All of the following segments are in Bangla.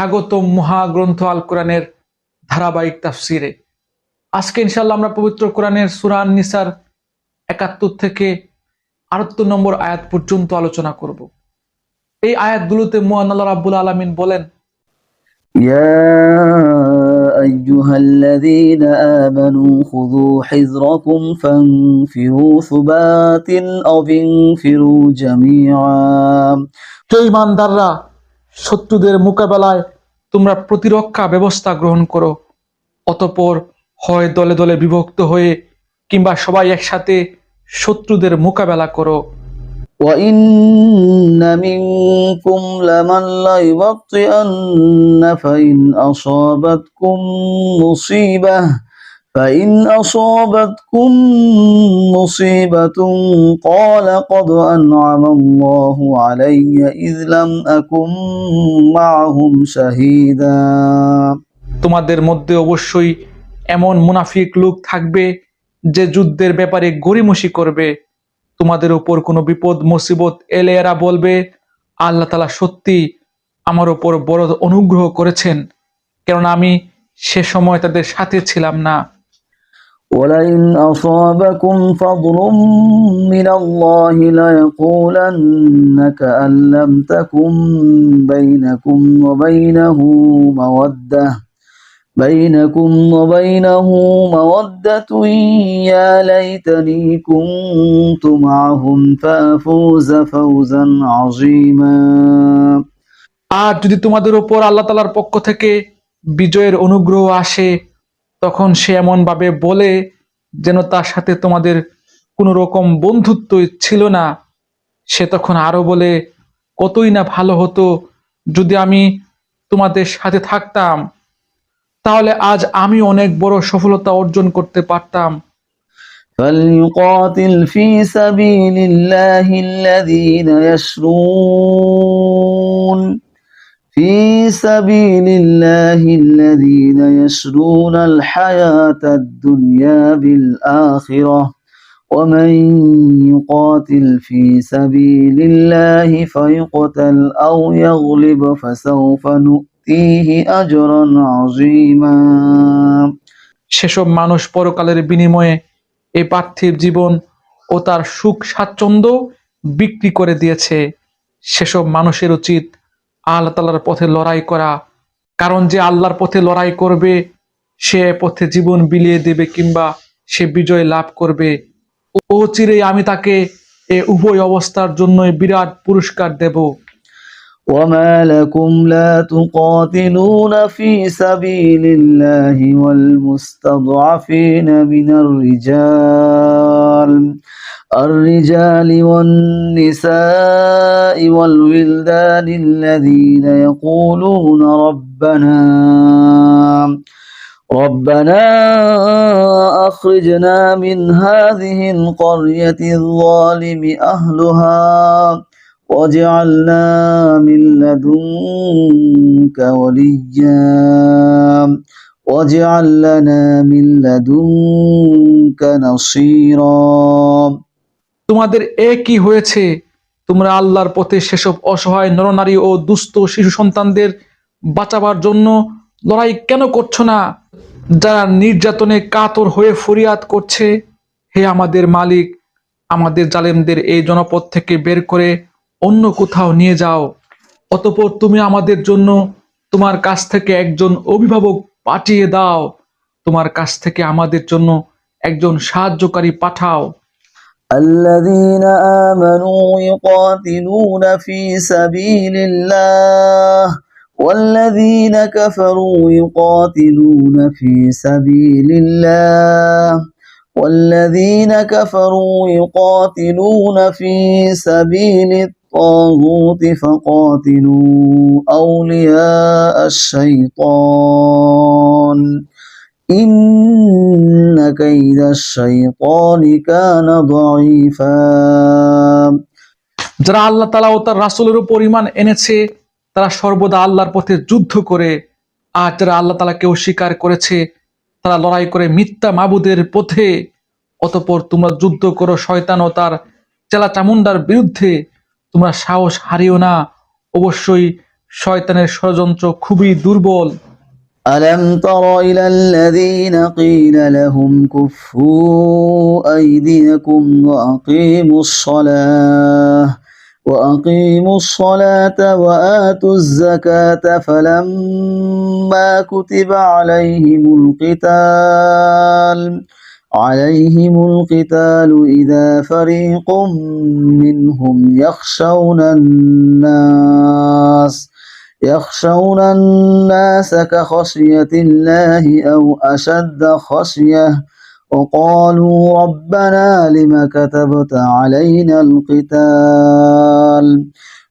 স্বাগতম মহাগ্রন্থ আল কোরআনের ধারাবাহিক তাফসিরে আজকে ইনশাল্লাহ আমরা পবিত্র কোরআনের সুরান নিসার একাত্তর থেকে আটাত্তর নম্বর আয়াত পর্যন্ত আলোচনা করব এই আয়াতগুলোতে মোহান আল্লাহ রাব্বুল আলমিন বলেন يا أيها الذين آمنوا خذوا حذركم فانفروا ثبات أو انفروا جميعا হে ইমানদাররা শত্রুদের মোকাবেলায় তোমরা প্রতিরক্ষা ব্যবস্থা গ্রহণ করো অতপর হয় দলে দলে বিভক্ত হয়ে কিংবা সবাই একসাথে শত্রুদের মোকাবেলা করো وإن منكم لمن ليبطئن فإن أصابتكم مصيبة فإن أصابتكم مصيبة قال قد أنعم الله علي إذ لم أكن معهم شهيدا তোমাদের মধ্যে অবশ্যই এমন মুনাফিক লোক থাকবে যে যুদ্ধের ব্যাপারে গড়িমসি করবে তোমাদের উপর কোনো বিপদ মুসিবত এলে এরা বলবে আল্লাহ তালা সত্যি আমার উপর বড় অনুগ্রহ করেছেন কেননা আমি সে সময় তাদের সাথে ছিলাম না ولئن أصابكم فضل من الله ليقولن كأن لم تكن بينكم وبينه مودة بينكم وبينه مودة يا ليتني كنت معهم فأفوز فوزا عظيما আর যদি তোমাদের উপর আল্লাহ তালার পক্ষ থেকে বিজয়ের অনুগ্রহ আসে তখন সে এমন ভাবে বলে যেন তার সাথে তোমাদের কোনো রকম বন্ধুত্ব ছিল না সে তখন আরো বলে কতই না ভালো হতো যদি আমি তোমাদের সাথে থাকতাম তাহলে আজ আমি অনেক বড় সফলতা অর্জন করতে পারতাম فليقاتل في سبيل الله الذين يشرون في سبيل الله الذين يشرون الحياة الدنيا بالآخرة ومن يقاتل في سبيل الله فيقتل أو يغلب فسوف نؤتيه أجرا عظيما সেসব মানুষ পরকালের বিনিময়ে এই পার্থিব জীবন ও তার সুখ স্বাচ্ছন্দ্য বিক্রি করে দিয়েছে সেসব মানুষের উচিত আল্লাহ তালার পথে লড়াই করা কারণ যে আল্লাহর পথে লড়াই করবে সে পথে জীবন বিলিয়ে দেবে কিংবা সে বিজয় লাভ করবে ও চিরেই আমি তাকে এ উভয় অবস্থার জন্যই বিরাট পুরস্কার দেব وما لكم لا تقاتلون في سبيل الله والمستضعفين من الرجال الرجال والنساء والولدان الذين يقولون ربنا ربنا أخرجنا من هذه القرية الظالم أهلها واجعلنا من لدنك وليا واجعل لنا من لدنك نصيرا তোমাদের এ কি হয়েছে? তোমরা আল্লাহর পথে সেসব অসহায় নরনারী ও দুস্থ শিশু সন্তানদের বাঁচাবার জন্য লড়াই কেন করছ না? যারা নির্যাতনে কাতর হয়ে ফরিয়াদ করছে, হে আমাদের মালিক, আমাদের জালেমদের এই জনপদ থেকে বের করে অন্য কোথাও নিয়ে যাও। অতপর তুমি আমাদের জন্য তোমার কাছ থেকে একজন অভিভাবক পাঠিয়ে দাও। তোমার কাছ থেকে আমাদের জন্য একজন সাহায্যকারী পাঠাও। الذين آمنوا يقاتلون في سبيل الله والذين كفروا يقاتلون في سبيل الله والذين كفروا يقاتلون في سبيل الطاغوت فقاتلوا أولياء الشيطان. إن كيد الشيطان كان ضعيفا যারা আল্লাহ তালা ও তার রাসুলের উপর ইমান এনেছে তারা সর্বদা আল্লাহর পথে যুদ্ধ করে আর যারা আল্লাহ তালাকে অস্বীকার করেছে তারা লড়াই করে মিথ্যা মাবুদের পথে অতপর তোমরা যুদ্ধ করো শয়তান ও তার চেলা চামুন্ডার বিরুদ্ধে তোমরা সাহস হারিও না অবশ্যই শয়তানের ষড়যন্ত্র খুবই দুর্বল ألم تر إلى الذين قيل لهم كفوا أيديكم وأقيموا الصلاة وأقيموا الصلاة وآتوا الزكاة فلما كتب عليهم القتال عليهم القتال إذا فريق منهم يخشون الناس يخشون الناس كخشية الله أو أشد خشية وقالوا ربنا لم كتبت علينا القتال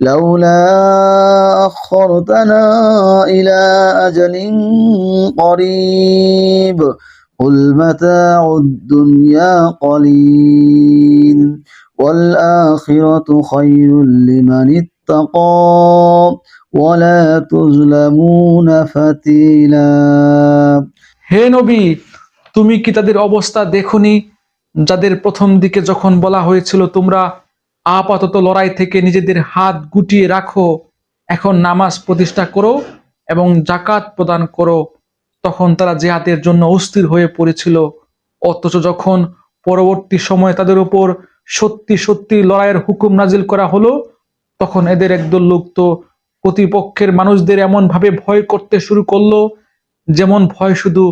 لولا أخرتنا إلى أجل قريب قل متاع الدنيا قليل والآخرة خير لمن اتقى ولا تظلمون فتيلا হে নবী তুমি কি তাদের অবস্থা দেখনি যাদের প্রথম দিকে যখন বলা হয়েছিল তোমরা আপাতত লড়াই থেকে নিজেদের হাত গুটিয়ে রাখো এখন নামাজ প্রতিষ্ঠা করো এবং জাকাত প্রদান করো তখন তারা জেহাদের জন্য অস্থির হয়ে পড়েছিল অথচ যখন পরবর্তী সময়ে তাদের উপর সত্যি সত্যি লড়াইয়ের হুকুম নাজিল করা হলো তখন এদের একদল লোক তো প্রতিপক্ষের মানুষদের এমন ভাবে ভয় করতে শুরু করল, যেমন ভয় শুধু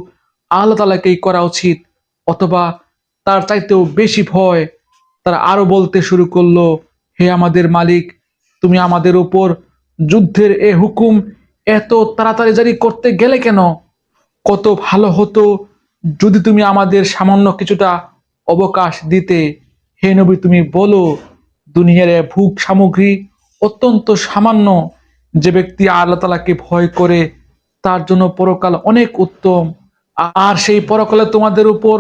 আল্লাহ তালাকেই করা উচিত, অথবা তার চাইতেও বেশি ভয় তারা আরও বলতে শুরু করল, হে আমাদের মালিক, তুমি আমাদের উপর যুদ্ধের এ হুকুম এত তাড়াতাড়ি জারি করতে গেলে কেন? কত ভালো হতো যদি তুমি আমাদের সামান্য কিছুটা অবকাশ দিতে। হে নবী, তুমি বলো, দুনিয়ার ভোগ সামগ্রী অত্যন্ত সামান্য যে ব্যক্তি আল্লাহ তালাকে ভয় করে, তার জন্য পরকাল অনেক উত্তম। আর সেই পরকালে তোমাদের উপর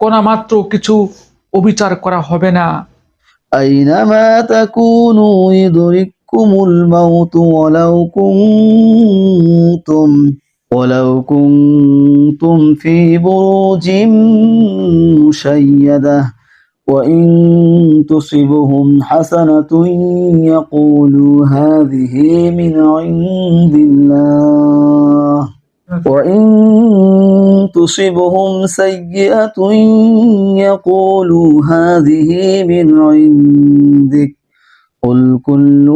কোনা মাত্র কিছু অবিচার করা হবে না। আইনামা তাকুনু ইদরিকুমুল তুম ওয়ালাউ কুনতুম ফি বুরুজিম وإن تصبهم حسنة يقولوا هذه من عند الله وإن تصبهم سيئة يقولوا هذه من عندك قل كل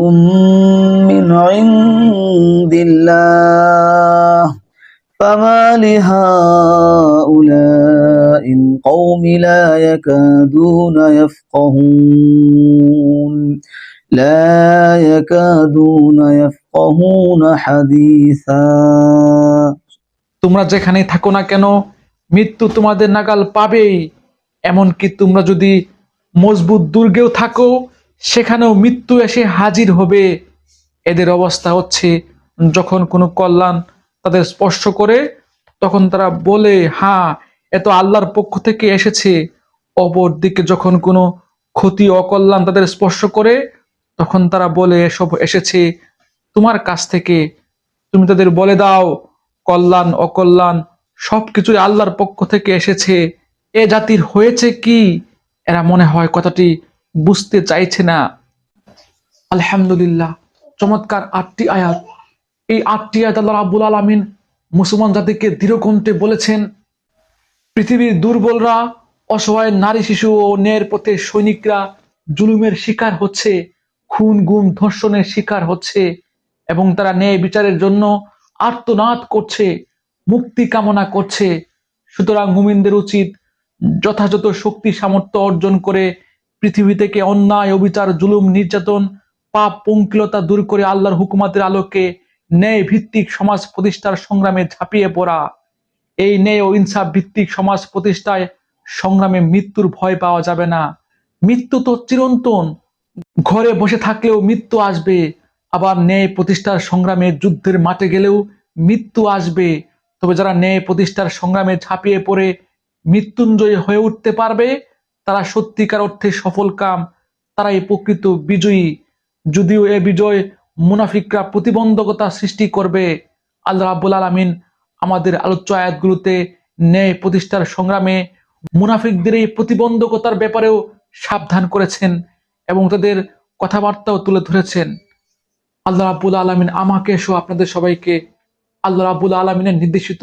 من عند الله فما لهؤلاء القوم لا يكادون يفقهون لا يكادون يفقهون حديثا তোমরা যেখানে থাকো না কেন মৃত্যু তোমাদের নাগাল পাবেই এমনকি তোমরা যদি মজবুত দুর্গেও থাকো সেখানেও মৃত্যু এসে হাজির হবে এদের অবস্থা হচ্ছে যখন কোনো কল্যাণ তাদের স্পর্শ করে তখন তারা বলে হ্যাঁ এত আল্লাহর পক্ষ থেকে এসেছে। অপর দিকে যখন কোনো ক্ষতি অকল্যাণ তাদের স্পর্শ করে, তখন তারা বলে, এসব এসেছে তোমার কাছ থেকে। তুমি তাদের বলে দাও, কল্যাণ, অকল্যাণ, সবকিছুই আল্লাহর পক্ষ থেকে এসেছে। এ জাতির হয়েছে কি? এরা মনে হয় কথাটি বুঝতে চাইছে না। আলহামদুলিল্লাহ, চমৎকার আটটি আয়াত। এই আটটি আয়াত আল্লাহ রাব্বুল আলামিন মুসলমান জাতিকে দৃঢ়কণ্ঠে বলেছেন পৃথিবীর দুর্বলরা, অসহায় নারী শিশু ও ন্যায়ের পথে সৈনিকরা জুলুমের শিকার হচ্ছে, খুন, গুম, ধর্ষণের শিকার হচ্ছে এবং তারা ন্যায় বিচারের জন্য আত্মনাদ করছে, মুক্তি কামনা করছে। সুতরাং মুমিনদের উচিত যথাযথ শক্তি, সামর্থ্য অর্জন করে পৃথিবী থেকে অন্যায়, অবিচার, জুলুম, নির্যাতন, পাপ, পঙ্কিলতা দূর করে আল্লাহর হুকুমাতের আলোকে ন্যায় ভিত্তিক সমাজ প্রতিষ্ঠার সংগ্রামে ঝাঁপিয়ে পড়া। এই ন্যায় ও ইনসাফ ভিত্তিক সমাজ প্রতিষ্ঠায় সংগ্রামে মৃত্যুর ভয় পাওয়া যাবে না। মৃত্যু তো চিরন্তন। ঘরে বসে থাকলেও মৃত্যু আসবে। আবার ন্যায় প্রতিষ্ঠার সংগ্রামে যুদ্ধের মাঠে গেলেও মৃত্যু আসবে। তবে যারা ন্যায় প্রতিষ্ঠার সংগ্রামে ঝাঁপিয়ে পড়ে মৃত্যুঞ্জয়ী হয়ে উঠতে পারবে, তারা সত্যিকার অর্থে সফল কাম। তারাই প্রকৃত বিজয়ী। যদিও এ বিজয় মুনাফিকরা প্রতিবন্ধকতা সৃষ্টি করবে। আল্লাহ রাব্বুল আলামিন আমাদের আলোচ্য আয়াতগুলোতে ন্যায় প্রতিষ্ঠার সংগ্রামে মুনাফিকদের এই প্রতিবন্ধকতার ব্যাপারেও সাবধান করেছেন এবং তাদের কথাবার্তাও তুলে ধরেছেন। আল্লাহ রাবুল আলমিন আমাকে সহ আপনাদের সবাইকে আল্লাহ রাবুল আলমিনের নির্দেশিত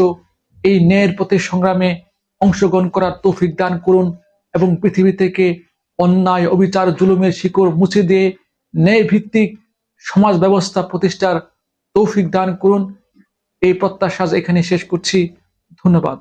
এই ন্যায়ের প্রতি সংগ্রামে অংশগ্রহণ করার তৌফিক দান করুন এবং পৃথিবী থেকে অন্যায়, অবিচার, জুলুমের শিকড় মুছে দিয়ে ন্যায় ভিত্তিক সমাজ ব্যবস্থা প্রতিষ্ঠার তৌফিক দান করুন। এই প্রত্যাশা এখানে শেষ করছি। ধন্যবাদ।